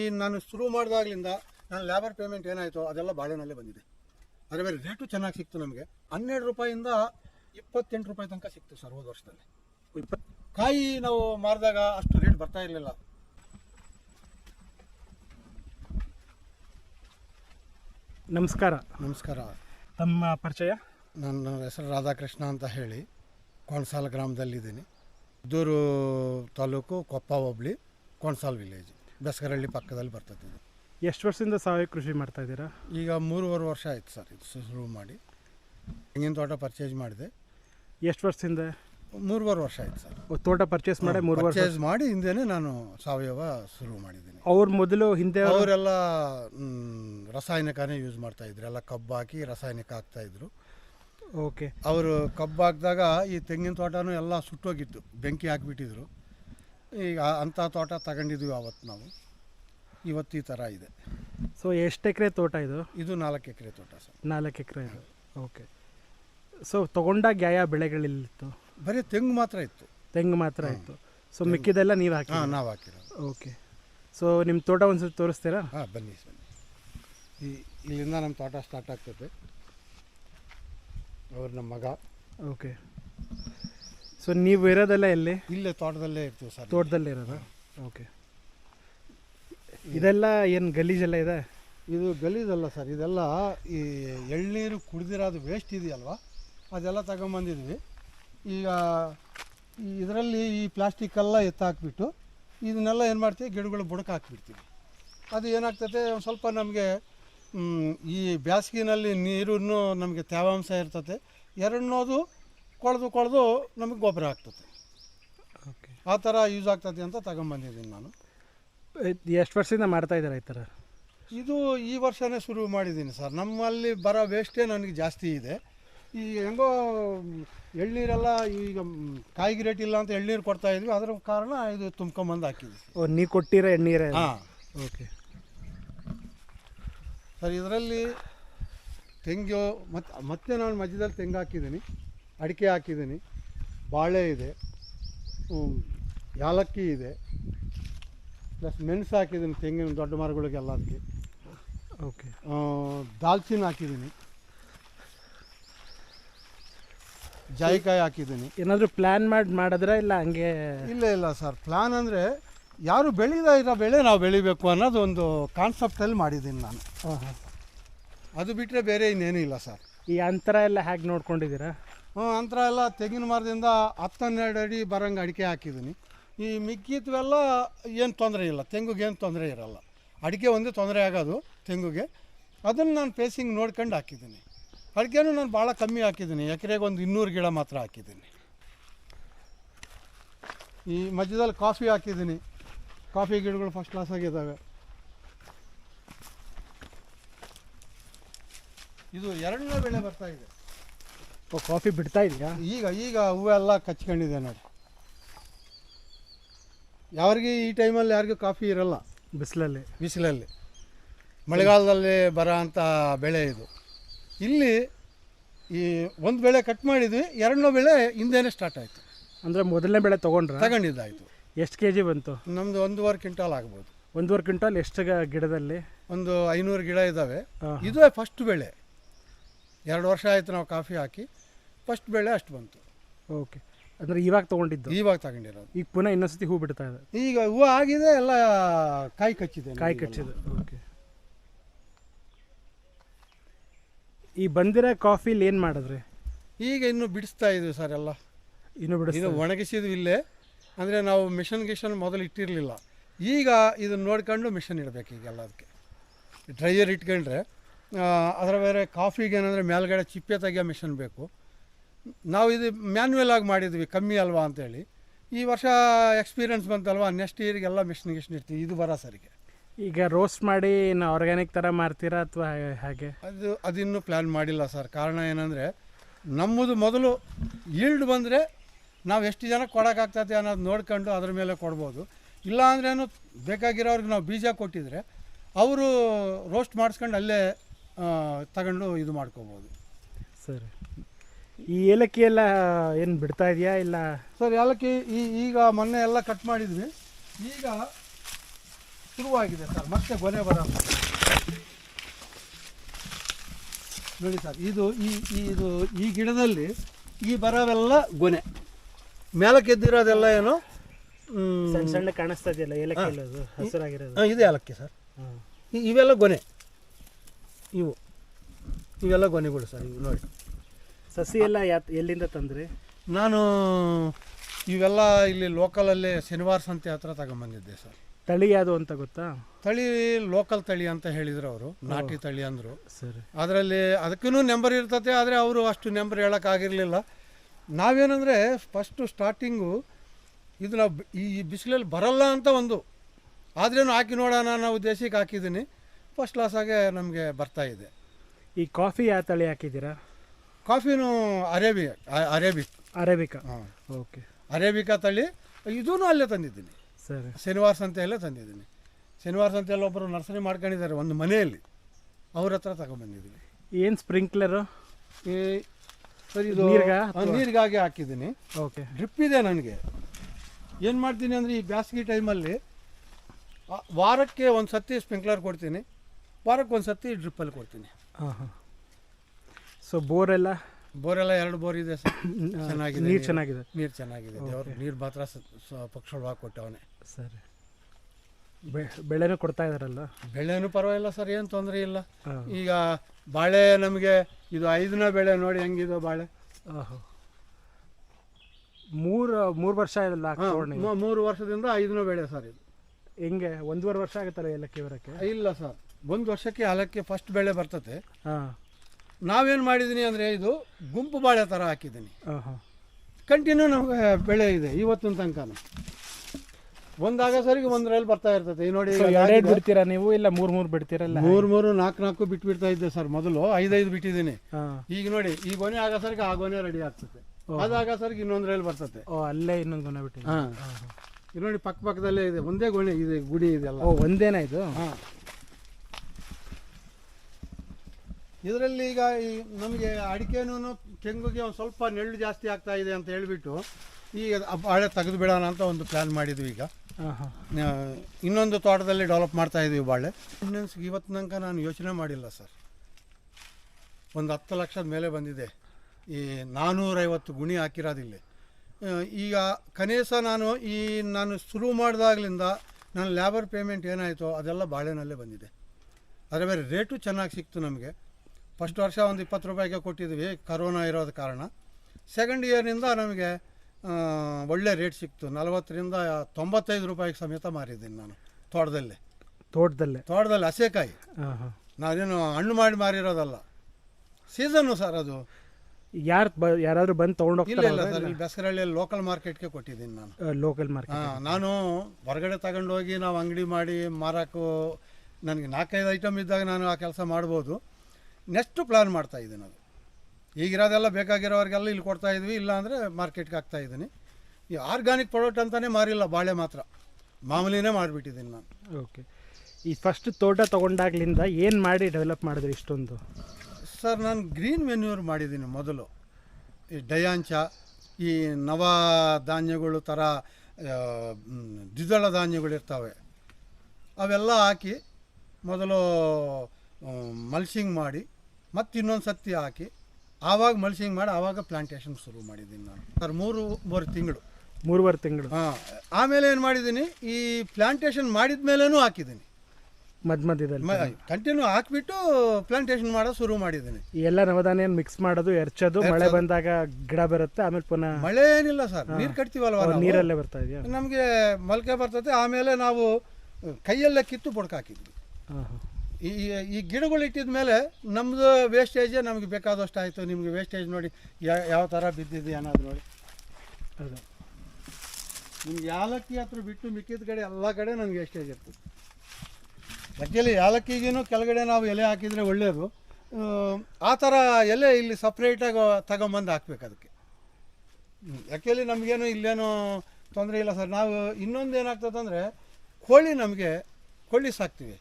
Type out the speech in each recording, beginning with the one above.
ಈ ನಾನು ಶುರು ಮಾಡಿದಾಗ್ಲಿಂದ ನಾನು ಲೇಬರ್ ಪೇಮೆಂಟ್ ಏನಾಯಿತು ಅದೆಲ್ಲ ಬಾಳೆನಲ್ಲೇ ಬಂದಿದೆ. ಅದರ ಮೇಲೆ ರೇಟು ಚೆನ್ನಾಗಿ ಸಿಕ್ತು ನಮಗೆ. ಹನ್ನೆರಡು ರೂಪಾಯಿಂದ ಇಪ್ಪತ್ತೆಂಟು ರೂಪಾಯಿ ತನಕ ಸಿಕ್ತು ಸರ್ ಹೋದ ವರ್ಷದಲ್ಲಿ. ಇಪ್ಪತ್ತು ಕಾಯಿ ನಾವು ಮಾರಿದಾಗ ಅಷ್ಟು ರೇಟ್ ಬರ್ತಾ ಇರಲಿಲ್ಲ. ನಮಸ್ಕಾರ. ನಮಸ್ಕಾರ. ತಮ್ಮ ಪರಿಚಯ? ನನ್ನ ಹೆಸರು ರಾಧಾಕೃಷ್ಣ ಅಂತ ಹೇಳಿ ಕೋಣಸಾಲ ಗ್ರಾಮದಲ್ಲಿದ್ದೀನಿ. ದೂರು ತಾಲೂಕು ಕೊಪ್ಪ ಹೋಬಳಿ ಕೋಣಸಾಲ್ ವಿಲೇಜ್ ಬೆಸ್ಕರಹಳ್ಳಿ ಪಕ್ಕದಲ್ಲಿ ಬರ್ತದೆ ಇದು. ಎಷ್ಟು ವರ್ಷದಿಂದ ಸಾವಯವ ಕೃಷಿ ಮಾಡ್ತಾ ಇದ್ದೀರಾ? ಈಗ ಮೂರುವರೆ ವರ್ಷ ಆಯ್ತು ಸರ್ ಇದು ಶುರು ಮಾಡಿ. ತೆಂಗಿನ ತೋಟ ಪರ್ಚೇಸ್ ಮಾಡಿದೆ. ಎಷ್ಟು ವರ್ಷದಿಂದ? ಮೂರುವರೆ ವರ್ಷ ಆಯ್ತು ಸರ್. ಓ, ತೋಟ ಪರ್ಚೇಸ್ ಮಾಡಿ ಮೂರು ವರ್ಷ. ಪರ್ಚೇಸ್ ಮಾಡಿ ಹಿಂದೆನೇ ನಾನು ಸಾವಯವ ಶುರು ಮಾಡಿದ್ದೀನಿ. ಅವ್ರ ಮೊದಲು ಹಿಂದೆ ಅವರೆಲ್ಲ ರಾಸಾಯನಿಕನೇ ಯೂಸ್ ಮಾಡ್ತಾ ಇದ್ರು. ಎಲ್ಲ ಕಬ್ಬು ಹಾಕಿ ರಾಸಾಯನಿಕ ಹಾಕ್ತಾ ಇದ್ರು. ಓಕೆ. ಅವರು ಕಬ್ಬು ಹಾಕಿದಾಗ ಈ ತೆಂಗಿನ ತೋಟನೂ ಎಲ್ಲ ಸುಟ್ಟೋಗಿತ್ತು. ಬೆಂಕಿ ಹಾಕಿಬಿಟ್ಟಿದ್ರು. ಈಗ ಅಂಥ ತೋಟ ತಗೊಂಡಿದ್ವಿ ಅವತ್ತು ನಾವು. ಇವತ್ತು ಈ ಥರ ಇದೆ. ಸೊ ಎಷ್ಟು ಎಕರೆ ತೋಟ ಇದು? ಇದು ನಾಲ್ಕು ಎಕರೆ ತೋಟ ಸರ್. ನಾಲ್ಕು ಎಕರೆ ಇದು. ಓಕೆ ಸೊ ತೊಗೊಂಡಾಗ ಯಾವ ಬೆಳೆಗಳಿತ್ತು ಬರೀ ತೆಂಗು ಮಾತ್ರ ಇತ್ತು. ತೆಂಗು ಮಾತ್ರ ಇತ್ತು. ಸೊ ಮಿಕ್ಕಿದೆಲ್ಲ ನೀವು ಹಾಕಿ ಹಾಂ ನಾವು ಹಾಕಿರೋದು. ಓಕೆ ಸೊ ನಿಮ್ಮ ತೋಟ ಒಂದು ಸ್ವಲ್ಪ ತೋರಿಸ್ತೀರಾ? ಹಾಂ ಬನ್ನಿ ಬನ್ನಿ ಈ ಇಲ್ಲಿಂದ ನಮ್ಮ ತೋಟ ಸ್ಟಾರ್ಟ್ ಆಗ್ತದೆ. ಅವ್ರ ನಮ್ಮ ಮಗ. ಓಕೆ ಸೊ ನೀವು ಇರೋದೆಲ್ಲ ಎಲ್ಲಿ? ಇಲ್ಲೇ ತೋಟದಲ್ಲೇ ಇರ್ತೀವಿ ಸರ್. ತೋಟದಲ್ಲೇ ಇರೋದು? ಓಕೆ ಇದೆಲ್ಲ ಏನು ಗಲೀಜೆಲ್ಲ ಇದೆ? ಇದು ಗಲೀಜಲ್ಲ ಸರ್. ಇದೆಲ್ಲ ಈ ಎಳ್ನೀರು ಕುಡಿದಿರೋದು ವೇಸ್ಟ್ ಇದೆಯಲ್ವಾ? ಅದೆಲ್ಲ ತಗೊಂಬಂದಿದ್ವಿ. ಈಗ ಇದರಲ್ಲಿ ಈ ಪ್ಲಾಸ್ಟಿಕ್ಕೆಲ್ಲ ಎತ್ತಾಕ್ಬಿಟ್ಟು ಇದನ್ನೆಲ್ಲ ಏನು ಮಾಡ್ತೀವಿ? ಗಿಡಗಳು ಬುಡಕ್ಕೆ ಹಾಕ್ಬಿಡ್ತೀವಿ ಅದು ಏನಾಗ್ತದೆ? ಒಂದು ಸ್ವಲ್ಪ ನಮಗೆ ಈ ಬ್ಯಾಸಿಗಿನಲ್ಲಿ ನೀರನ್ನು ನಮಗೆ ತೇವಾಂಶ ಇರ್ತದೆ. ಎರಡನ್ನೋದು ಕೊಳೆದು ಕೊಳೆದು ನಮಗೆ ಗೊಬ್ಬರ ಆಗ್ತದೆ. ಓಕೆ ಆ ಥರ ಯೂಸ್ ಆಗ್ತದೆ ಅಂತ ತಗೊಂಬಂದಿದ್ದೀನಿ ನಾನು. ಎಷ್ಟು ವರ್ಷದಿಂದ ಮಾಡ್ತಾ ಇದ್ದಾರೆ ಈ ಥರ? ಇದು ಈ ವರ್ಷನೇ ಶುರು ಮಾಡಿದ್ದೀನಿ ಸರ್. ನಮ್ಮಲ್ಲಿ ಬರೋ ವೇಸ್ಟೇ ನನಗೆ ಜಾಸ್ತಿ ಇದೆ. ಈ ಹೆಂಗೋ ಎಳ್ನೀರೆಲ್ಲ ಈಗ ಕಾಯಿಗೆ ರೇಟ್ ಇಲ್ಲ ಅಂತ ಎಳ್ನೀರು ಕೊಡ್ತಾ ಇದ್ವಿ. ಅದರ ಕಾರಣ ಇದು ತುಂಬ್ಕೊಂಬಂದು ಹಾಕಿದ್ವಿ ಓ ನೀ ಕೊಟ್ಟಿರೋ ಎಣ್ಣೀರೇ ಹಾಂ. ಓಕೆ ಸರ್ ಇದರಲ್ಲಿ ತೆಂಗು ಮತ್ತು ಮತ್ತೆ ನಾನು ಮಧ್ಯದಲ್ಲಿ ತೆಂಗು ಹಾಕಿದ್ದೀನಿ. ಅಡಿಕೆ ಹಾಕಿದ್ದೀನಿ. ಬಾಳೆ ಇದೆ. ಯಾಲಕ್ಕಿ ಇದೆ. ಪ್ಲಸ್ ಮೆಣಸು ಹಾಕಿದ್ದೀನಿ ತೆಂಗಿನ ದೊಡ್ಡ ಮರಗಳಿಗೆಲ್ಲ ಅದಕ್ಕೆ ಓಕೆ ಆ, ದಾಲ್ಚಿನ್ನಿ ಹಾಕಿದ್ದೀನಿ. ಜಾಯಿಕಾಯಿ ಹಾಕಿದ್ದೀನಿ. ಏನಾದರೂ ಪ್ಲ್ಯಾನ್ ಮಾಡಿ ಮಾಡಿದ್ರೆ ಇಲ್ಲ ಹಂಗೆ? ಇಲ್ಲ ಇಲ್ಲ ಸರ್ ಪ್ಲ್ಯಾನ್ ಅಂದರೆ ಯಾರು ಬೆಳೀದ ಇರೋ ಬೆಳೆ ನಾವು ಬೆಳಿಬೇಕು ಅನ್ನೋದು ಒಂದು ಕಾನ್ಸೆಪ್ಟಲ್ಲಿ ಮಾಡಿದ್ದೀನಿ ನಾನು. ಹಾಂ ಹಾಂ ಅದು ಬಿಟ್ಟರೆ ಬೇರೆ ಇನ್ನೇನೂ ಇಲ್ಲ ಸರ್ ಈ ಅಂತರ ಎಲ್ಲ ಹೇಗೆ ನೋಡ್ಕೊಂಡಿದ್ದೀರಾ? ಅಂತರ ಎಲ್ಲ ತೆಂಗಿನ ಮರದಿಂದ ಹತ್ತನ್ನೆರಡು ಅಡಿ ಬರಂಗೆ ಅಡಿಕೆ ಹಾಕಿದ್ದೀನಿ. ಈ ಮಿಕ್ಕಿದ್ವೆಲ್ಲ ಏನು ತೊಂದರೆ ಇಲ್ಲ, ತೆಂಗುಗೆ ಏನು ತೊಂದರೆ ಇರಲ್ಲ. ಅಡಿಕೆ ಒಂದೇ ತೊಂದರೆ ಆಗೋದು ತೆಂಗುಗೆ. ಅದನ್ನು ನಾನು ಪೇಸಿಂಗ್ ನೋಡ್ಕೊಂಡು ಹಾಕಿದ್ದೀನಿ. ಅಡಿಕೆನೂ ನಾನು ಭಾಳ ಕಮ್ಮಿ ಹಾಕಿದ್ದೀನಿ, ಎಕರೆಗೆ ಒಂದು ಇನ್ನೂರು ಗಿಡ ಮಾತ್ರ ಹಾಕಿದ್ದೀನಿ. ಈ ಮಧ್ಯದಲ್ಲಿ ಕಾಫಿ ಹಾಕಿದ್ದೀನಿ. ಕಾಫಿ ಗಿಡಗಳು ಫಸ್ಟ್ ಕ್ಲಾಸ್ ಆಗಿದ್ದಾವೆ. ಇದು ಎರಡನೇ ಬೆಳೆ ಬರ್ತಾ ಇದೆ. ಕಾಫಿ ಬಿಡ್ತಾ ಇದೆಯಾ? ಈಗ ಈಗ ಹೂವೆಲ್ಲ ಕಚ್ಕೊಂಡಿದೆ ನೋಡಿ. ಯಾರಿಗೆ ಈ ಟೈಮಲ್ಲಿ ಯಾರಿಗೂ ಕಾಫಿ ಇರಲ್ಲ. ಬಿಸಿಲಲ್ಲಿ. ಬಿಸಿಲಲ್ಲಿ. ಮಳೆಗಾಲದಲ್ಲಿ ಬರೋ ಅಂಥ ಬೆಳೆ ಇದು. ಇಲ್ಲಿ ಈ ಒಂದು ಬೆಳೆ ಕಟ್ ಮಾಡಿದ್ವಿ ಎರಡನೇ ಬೆಳೆ ಹಿಂದೆನೇ ಸ್ಟಾರ್ಟ್ ಆಯಿತು. ಅಂದರೆ ಮೊದಲನೇ ಬೆಳೆ ತೊಗೊಂಡ್ರೆ? ತಗೊಂಡಿದ್ದಾಯಿತು. ಎಷ್ಟು ಕೆ ಜಿ ಬಂತು? ನಮ್ಮದು ಒಂದೂವರೆ ಕ್ವಿಂಟಾಲ್ ಆಗ್ಬೋದು. ಒಂದೂವರೆ ಕ್ವಿಂಟಾಲ್ ಎಷ್ಟು ಗಿಡದಲ್ಲಿ? ಒಂದು ಐನೂರು ಗಿಡ ಇದ್ದಾವೆ. ಇದು ಇದುವೇ ಫಸ್ಟ್ ಬೆಳೆ. ಎರಡು ವರ್ಷ ಆಯಿತು ನಾವು ಕಾಫಿ ಹಾಕಿ. ಫಸ್ಟ್ ಬೆಳೆ ಅಷ್ಟು ಬಂತು. ಓಕೆ. ಅಂದರೆ ಇವಾಗ ತೊಗೊಂಡಿದ್ದು? ಇವಾಗ ತಗೊಂಡಿರೋದು. ಈಗ ಪುನಃ ಇನ್ನೊಂದ್ಸತಿ ಹೂ ಬಿಡ್ತಾ ಇದೆ? ಈಗ ಹೂವು ಆಗಿದೆ ಎಲ್ಲ ಕಾಯಿ ಕಚ್ಚಿದೆ ಕಾಯಿ. ಕಚ್ಚಿದೆ. ಓಕೆ. ಈ ಬಂದಿರೋ ಕಾಫಿಲಿ ಏನು ಮಾಡಿದ್ರಿ? ಈಗ ಇನ್ನು ಬಿಡಿಸ್ತಾ ಇದ್ವಿ ಸರ್ ಎಲ್ಲ. ಇನ್ನೂ ಇದು ಇನ್ನು ಒಣಗಿಸಿದ್ವಿ ಇಲ್ಲೇ. ಅಂದರೆ ನಾವು ಮಿಷನ್ ಗಿಷನ್ ಮೊದಲು ಇಟ್ಟಿರಲಿಲ್ಲ. ಈಗ ಇದನ್ನ ನೋಡ್ಕೊಂಡು ಮಿಷನ್ ಇಡಬೇಕು ಈಗೆಲ್ಲ ಅದಕ್ಕೆ. ಡ್ರೈಯರ್ ಇಟ್ಕೊಂಡ್ರೆ ಅದರ ಬೇರೆ ಕಾಫಿಗೆ ಏನಂದರೆ ಮೇಲ್ಗಡೆ ಚಿಪ್ಪೆ ತೆಗಿಯೋ ಮಿಷನ್ ಬೇಕು. ನಾವು ಇದು ಮ್ಯಾನ್ಯುವಲ್ ಆಗಿ ಮಾಡಿದ್ವಿ ಕಮ್ಮಿ ಅಲ್ವಾ ಅಂತೇಳಿ. ಈ ವರ್ಷ ಎಕ್ಸ್ಪೀರಿಯನ್ಸ್ ಬಂತಲ್ವಾ ನೆಕ್ಸ್ಟ್ ಇಯರ್ಗೆಲ್ಲ ಮಿಷನ್ ಗಿಷನ್ ಇರ್ತೀವಿ ಇದು ಬರೋ ಸರಿಗೆ. ಈಗ ರೋಸ್ಟ್ ಮಾಡಿ ಇನ್ನು ಆರ್ಗ್ಯಾನಿಕ್ ಥರ ಮಾಡ್ತೀರಾ ಅಥವಾ ಹಾಗೆ? ಅದು ಅದಿನ್ನೂ ಪ್ಲ್ಯಾನ್ ಮಾಡಿಲ್ಲ ಸರ್. ಕಾರಣ ಏನಂದರೆ ನಮ್ಮದು ಮೊದಲು ಈಲ್ಡ್ ಬಂದರೆ ನಾವು ಎಷ್ಟು ಜನ ಕೊಡೋಕ್ಕಾಗ್ತದೆ ಅನ್ನೋದು ನೋಡ್ಕೊಂಡು ಅದ್ರ ಮೇಲೆ ಕೊಡ್ಬೋದು. ಇಲ್ಲ ಅಂದ್ರೇನು ಬೇಕಾಗಿರೋರಿಗೆ ನಾವು ಬೀಜ ಕೊಟ್ಟಿದ್ರೆ ಅವರು ರೋಸ್ಟ್ ಮಾಡಿಸ್ಕೊಂಡು ಅಲ್ಲೇ ತಗೊಂಡು ಇದು ಮಾಡ್ಕೋಬೋದು. ಸರಿ. ಈ ಏಲಕ್ಕಿ ಎಲ್ಲ ಏನು ಬಿಡ್ತಾ ಇದೆಯಾ ಇಲ್ಲ? ಸರ್ ಏಲಕ್ಕಿ ಈ ಈಗ ಮೊನ್ನೆ ಎಲ್ಲ ಕಟ್ ಮಾಡಿದ್ವಿ. ಈಗ ಶುರುವಾಗಿದೆ ಸರ್ ಮತ್ತೆ ಗೊನೆ ಬರ ನೋಡಿ ಸರ್ ಇದು ಈ ಈ- ಇದು ಈ ಗಿಡದಲ್ಲಿ ಈ ಬರವೆಲ್ಲ ಗೊನೆ. ಮೇಲಕ್ಕೆ ಎದ್ದಿರೋದೆಲ್ಲ ಏನು? ಸಣ್ಣ ಸಣ್ಣ ಕಾಣಿಸ್ತಾ ಇದೆಯಲ್ಲ ಏಲಕ್ಕಿ ಎಲ್ಲ ಅದು ಹಸಿರಾಗಿರೋದು. ಇದು ಇದೆ ಏಲಕ್ಕಿ ಸರ್. ಇವೆಲ್ಲ ಗೊನೆ. ಇವು. ಇವೆಲ್ಲ ಗೊನೆಗಳು ಸರ್ ಇವು ನೋಡಿ. ಸಸಿ ಎಲ್ಲ ಯಾತ್ ಎಲ್ಲಿಂದ ತಂದ್ರಿ? ನಾನು ಇವೆಲ್ಲ ಇಲ್ಲಿ ಲೋಕಲಲ್ಲೇ ಶನಿವಾರ ಸಂತೆ ಹತ್ರ ತಗೊಂಬಂದಿದ್ದೆ ಸರ್. ತಳಿ ಯಾವುದು ಅಂತ ಗೊತ್ತಾ? ತಳಿ ಲೋಕಲ್ ತಳಿ ಅಂತ ಹೇಳಿದ್ರು ಅವರು ನಾಟಿ ತಳಿ ಅಂದರು. ಸರಿ. ಅದರಲ್ಲಿ ಅದಕ್ಕೂ ನೆಂಬರ್ ಇರ್ತತೆ ಆದರೆ ಅವರು ಅಷ್ಟು ನೆಂಬರ್ ಹೇಳೋಕ್ಕಾಗಿರಲಿಲ್ಲ ನಾವೇನಂದರೆ ಫಸ್ಟು ಸ್ಟಾರ್ಟಿಂಗು ಇದು ನಾವು ಈ ಬಿಸಿಲಲ್ಲಿ ಬರಲ್ಲ ಅಂತ ಒಂದು ಆದ್ರೇನು ಹಾಕಿ ನೋಡೋಣ ಅನ್ನೋ ಉದ್ದೇಶಕ್ಕೆ ಹಾಕಿದ್ದೀನಿ. ಫಸ್ಟ್ ಕ್ಲಾಸಾಗೆ ನಮಗೆ ಬರ್ತಾ ಇದೆ. ಈ ಕಾಫಿ ಯಾವ ತಳಿ ಹಾಕಿದ್ದೀರಾ? ಕಾಫಿನೂ ಅರೇಬಿ ಅರೇಬಿಕ್. ಅರೇಬಿಕಾ. ಹಾಂ. ಓಕೆ. ಅರೇಬಿಕಾ ತಳಿ ಇದೂ ಅಲ್ಲೇ ತಂದಿದ್ದೀನಿ. ಸರಿ. ಶನಿವಾರ ಸಂತೆಯಲ್ಲೇ ತಂದಿದ್ದೀನಿ. ಶನಿವಾರ ಸಂತೆಯಲ್ಲಿ ಒಬ್ಬರು ನರ್ಸರಿ ಮಾಡ್ಕೊಂಡಿದ್ದಾರೆ ಒಂದು ಮನೆಯಲ್ಲಿ. ಅವ್ರ ಹತ್ರ ತಗೊಂಡ್ಬಂದಿದ್ದೀನಿ. ಏನು ಸ್ಪ್ರಿಂಕ್ಲರು? ಈ ಸರಿ ಇದು ನೀರಿಗಾಗಿ ಹಾಕಿದ್ದೀನಿ. ಓಕೆ. ಡ್ರಿಪ್ ಇದೆ ನನಗೆ. ಏನು ಮಾಡ್ತೀನಿ ಅಂದರೆ ಈ ಬ್ಯಾಸಗಿ ಟೈಮಲ್ಲಿ ವಾರಕ್ಕೆ ಒಂದು ಸತಿ ಸ್ಪ್ರಿಂಕ್ಲರ್ ಕೊಡ್ತೀನಿ. ವಾರಕ್ಕೆ ಒಂದು ಸತಿ ಡ್ರಿಪ್ಪಲ್ಲಿ ಕೊಡ್ತೀನಿ. ಹಾಂ ಹಾಂ ಸೊ ಬೋರೆಲ್ಲ? ಬೋರೆಲ್ಲ ಎರಡು ಬೋರ್ ಇದೆ ಸರ್. ಚೆನ್ನಾಗಿದೆ ನೀರು ಚೆನ್ನಾಗಿದೆ. ನೀರು ಚೆನ್ನಾಗಿದೆ. ದೇವರು ನೀರು ಮಾತ್ರ ಪಕ್ಷವಾಗಿ ಕೊಟ್ಟವನೆ. ಸರಿ. ಬೆಳೆನೂ ಕೊಡ್ತಾ ಇದಾರಲ್ಲ ಬೆಳೆನೂ ಪರವಾಗಿಲ್ಲ ಸರ್ ಏನು ತೊಂದರೆ ಇಲ್ಲ. ಈಗ ಬಾಳೆ ನಮಗೆ ಇದು ಐದನೇ ಬೆಳೆ ನೋಡಿ ಹೆಂಗಿದೆ ಬಾಳೆ. ಮೂರು ಮೂರು ವರ್ಷ ಇಲ್ಲ ಹಾ, ಮೂರು ವರ್ಷದಿಂದ ಐದನೇ ಬೆಳೆ ಸರ್ ಇದು. ಹೆಂಗೆ? ಒಂದೂವರೆ ವರ್ಷ ಆಗತ್ತಲ್ಲ ಏಲಕ್ಕಿ ಬರೋಕ್ಕೆ ಇಲ್ಲ ಸರ್. ಒಂದು ವರ್ಷಕ್ಕೆ ಆಲಕ್ಕೆ ಫಸ್ಟ್ ಬೆಳೆ ಬರ್ತತೆ ಹಾಂ. ನಾವೇನು ಮಾಡಿದ್ದೀನಿ ಅಂದರೆ ಇದು ಗುಂಪು ಬಾಳೆ ಥರ ಹಾಕಿದ್ದೀನಿ ಕಂಟಿನ್ಯೂ ನಮಗೆ ಬೆಳೆ ಇದೆ ಇವತ್ತಿನ ತನಕ ಒಂದಾಗ ಸರಿಗೆ ಒಂದರಲ್ಲಿ ಬರ್ತಾ ಇರ್ತದೆ. ಈ ನೋಡಿ ಎರಡು ಎರಡೆರಡು ಬಿಡ್ತೀರಾ ನೀವು ಇಲ್ಲ ಮೂರು ಮೂರು ಬಿಡ್ತೀರಲ್ಲ? ಮೂರು ಮೂರು ನಾಲ್ಕು ನಾಲ್ಕು ಬಿಟ್ಟು ಬಿಡ್ತಾ ಇದ್ದೆ ಸರ್ ಮೊದಲು. ಐದೈದು ಬಿಟ್ಟಿದ್ದೀನಿ ಈಗ ನೋಡಿ ಈ ಗೊನೆ ಆಗ ಸರಿಗೆ ಆ ಗೊನೆ ರೆಡಿ ಆಗ್ತದೆ. ಅದಾಗ ಸರಿಗೆ ಇನ್ನೊಂದು ರೈಲ್ ಬರ್ತದೆ. ಓ ಅಲ್ಲೇ ಇನ್ನೊಂದು ಗೊನೆ ಬಿಟ್ಟಿದೆ ಹಾಂ. ನೋಡಿ ಪಕ್ಕ ಪಕ್ಕದಲ್ಲೇ ಇದೆ. ಒಂದೇ ಗೊನೆ ಇದೆ ಗುಡಿ ಇದೆಲ್ಲ ಓ ಒಂದೇನಾ ಇದು? ಹಾಂ. ಇದರಲ್ಲಿ ಈಗ ಈ ನಮಗೆ ಅಡಿಕೆನೂ ತೆಂಗುಗೆ ಒಂದು ಸ್ವಲ್ಪ ನೆಳ್ಳು ಜಾಸ್ತಿ ಆಗ್ತಾ ಇದೆ ಅಂತ ಹೇಳಿಬಿಟ್ಟು ಈ ಬಾಳೆ ತೆಗೆದು ಬಿಡೋಣ ಅಂತ ಒಂದು ಪ್ಲ್ಯಾನ್ ಮಾಡಿದ್ವಿ ಈಗ. ಹಾಂ ಹಾಂ ಇನ್ನೊಂದು ತೋಟದಲ್ಲಿ ಡೆವಲಪ್ ಮಾಡ್ತಾ ಇದ್ದೀವಿ ಬಾಳೆ. ಇನ್ನೊಂದು ಇವತ್ತು ತನಕ ನಾನು ಯೋಚನೆ ಮಾಡಿಲ್ಲ ಸರ್. ಒಂದು ಹತ್ತು ಲಕ್ಷದ ಮೇಲೆ ಬಂದಿದೆ. ಈ ನಾನ್ನೂರೈವತ್ತು ಗುಣಿ ಹಾಕಿರೋದಿಲ್ಲ. ಈಗ ಕನಿಷ್ಠ ನಾನು ಈ ನಾನು ಶುರು ಮಾಡಿದಾಗಲಿಂದ ನನ್ನ ಲ್ಯಾಬರ್ ಪೇಮೆಂಟ್ ಏನಾಯಿತು ಅದೆಲ್ಲ ಬಾಳೆನಲ್ಲೇ ಬಂದಿದೆ. ಅದರ ಬೇರೆ ರೇಟು ಚೆನ್ನಾಗಿ ಸಿಕ್ತು ನಮಗೆ. ಫಸ್ಟ್ ವರ್ಷ ಒಂದು ಇಪ್ಪತ್ತು ರೂಪಾಯಿಗೆ ಕೊಟ್ಟಿದ್ವಿ ಕರೋನಾ ಇರೋದ ಕಾರಣ. ಸೆಕೆಂಡ್ ಇಯರ್ನಿಂದ ನಮಗೆ ಒಳ್ಳೆ ರೇಟ್ ಸಿಕ್ತು. ನಲವತ್ತರಿಂದ ತೊಂಬತ್ತೈದು ರೂಪಾಯಿಗೆ ಸಮೇತ ಮಾರಿದ್ದೀನಿ ನಾನು ತೋಟದಲ್ಲೇ. ತೋಟದಲ್ಲೇ? ತೋಟದಲ್ಲಿ ಹಸೆಕಾಯಿ. ಹಾಂ ಹಾಂ. ನಾನೇನು ಹಣ್ಣು ಮಾಡಿ ಮಾರಿರೋದಲ್ಲ. ಸೀಸನ್ನು ಸರ್ ಅದು. ಯಾರು ಬ ಯಾರಾದರೂ ಬಂದು ತೊಗೊಂಡು ಇಲ್ಲ ಸರ್ ಇಲ್ಲಿ ಲೋಕಲ್ ಮಾರ್ಕೆಟ್ಗೆ ಕೊಟ್ಟಿದ್ದೀನಿ ನಾನು. ಲೋಕಲ್ ಮಾರ್ಕೆಟ್ ಹಾಂ ನಾನು ಹೊರಗಡೆ ತಗೊಂಡೋಗಿ ನಾವು ಅಂಗಡಿ ಮಾಡಿ ಮಾರಕ್ಕೂ ನನಗೆ ನಾಲ್ಕೈದು ಐಟಮ್ ಇದ್ದಾಗ ನಾನು ಆ ಕೆಲಸ ಮಾಡ್ಬೋದು. ನೆಕ್ಸ್ಟ್ ಪ್ಲ್ಯಾನ್ ಮಾಡ್ತಾ ಇದ್ದೀನಿ ಅದು. ಈಗಿರೋದೆಲ್ಲ ಬೇಕಾಗಿರೋರಿಗೆಲ್ಲ ಇಲ್ಲಿ ಕೊಡ್ತಾ ಇದ್ವಿ ಇಲ್ಲ ಅಂದರೆ ಮಾರ್ಕೆಟ್ಗೆ ಹಾಕ್ತಾ ಇದ್ದೀನಿ. ಈ ಆರ್ಗಾನಿಕ್ ಪ್ರಾಡಕ್ಟ್ ಅಂತಲೇ ಮಾರಿಲ್ಲ ಬಾಳೆ ಮಾತ್ರ. ಮಾಮೂಲಿನೇ ಮಾಡಿಬಿಟ್ಟಿದ್ದೀನಿ ನಾನು. ಓಕೆ. ಈ ಫಸ್ಟ್ ತೋಟ ತೊಗೊಂಡಾಗ್ಲಿಂದ ಏನು ಮಾಡಿ ಡೆವಲಪ್ ಮಾಡಿದ್ರಿ ಇಷ್ಟೊಂದು? ಸರ್ ನಾನು ಗ್ರೀನ್ ಮೆನ್ಯೂರ್ ಮಾಡಿದ್ದೀನಿ ಮೊದಲು. ಈ ಡಯಾಂಚ ಈ ನವ ಧಾನ್ಯಗಳು ಥರ ದ್ವಿದಳ ಧಾನ್ಯಗಳಿರ್ತವೆ ಅವೆಲ್ಲ ಹಾಕಿ ಮೊದಲು ಮಲ್ಸಿಂಗ್ ಮಾಡಿ ಮತ್ತು ಇನ್ನೊಂದು ಸತಿ ಹಾಕಿ ಆವಾಗ ಮಲ್ಸಿಂಗ್ ಮಾಡಿ ಆವಾಗ ಪ್ಲಾಂಟೇಶನ್ ಶುರು ಮಾಡಿದ್ದೀನಿ ನಾನು. ಸರ್ ಮೂರು ಮೂರು ತಿಂಗಳು. ಮೂರುವರೆ ತಿಂಗಳು. ಹಾಂ ಆಮೇಲೆ ಏನು ಮಾಡಿದ್ದೀನಿ ಈ ಪ್ಲಾಂಟೇಶನ್ ಮಾಡಿದ ಮೇಲೂ ಹಾಕಿದ್ದೀನಿ. ಮಧ್ಯ ಮಧ್ಯದಲ್ಲಿ. ಕಂಟಿನ್ಯೂ ಹಾಕ್ಬಿಟ್ಟು ಪ್ಲಾಂಟೇಶನ್ ಮಾಡೋದು ಶುರು ಮಾಡಿದ್ದೀನಿ. ಎಲ್ಲ ನವಧಾನ್ಯ ಮಿಕ್ಸ್ ಮಾಡೋದು ಎರ್ಚೋದು ಮಳೆ ಬಂದಾಗ ಗಿಡ ಬರುತ್ತೆ ಆಮೇಲೆ ಪುನಃ ಮಳೆ ಏನಿಲ್ಲ ಸರ್ ನೀರು ಕಟ್ತೀವಲ್ವ ನೀರಲ್ಲೇ ಬರ್ತಾ ಇದೆಯಾ? ನಮಗೆ ಮೊಳಕೆ ಬರ್ತದೆ ಆಮೇಲೆ ನಾವು ಕೈಯಲ್ಲೇ ಕಿತ್ತು ಬುಡಕ ಹಾಕಿದ್ವಿ ಹಾಂ ಹಾಂ. ಈ, ಈ- ಗಿಡಗಳು ಇಟ್ಟಿದ ಮೇಲೆ ನಮ್ಮದು ವೇಸ್ಟೇಜೇ ನಮಗೆ ಬೇಕಾದಷ್ಟು ಆಯಿತು. ನಿಮಗೆ ವೇಸ್ಟೇಜ್ ನೋಡಿ ಯಾವ ಥರ ಬಿದ್ದಿದೆ ಅನ್ನೋದು ನೋಡಿ. ಅದು ನಿಮ್ಗೆ ಯಾಲಕ್ಕಿ ಹತ್ರ ಬಿಟ್ಟು ಮಿಕ್ಕಿದ ಕಡೆ ಎಲ್ಲ ಕಡೆ ನನಗೆ ವೇಸ್ಟೇಜ್ ಇರ್ತದೆ. ಮಧ್ಯದಲ್ಲಿ ಯಾಲಕ್ಕಿಗೇನು ಕೆಳಗಡೆ ನಾವು ಎಲೆ ಹಾಕಿದರೆ ಒಳ್ಳೆಯದು ಆ ಥರ ಎಲೆ ಇಲ್ಲಿ ಸಪ್ರೇಟಾಗಿ ತಗೊಂಬಂದು ಹಾಕ್ಬೇಕು ಅದಕ್ಕೆ. ಆ್ಯಕ್ಚುಲಿ ನಮಗೇನು ಇಲ್ಲೇನು ತೊಂದರೆ ಇಲ್ಲ ಸರ್. ನಾವು ಇನ್ನೊಂದು ಏನಾಗ್ತದೆ ಅಂದರೆ ಕೋಳಿ ನಮಗೆ ಕೋಳಿ ಸಾಕ್ತೀವಿ.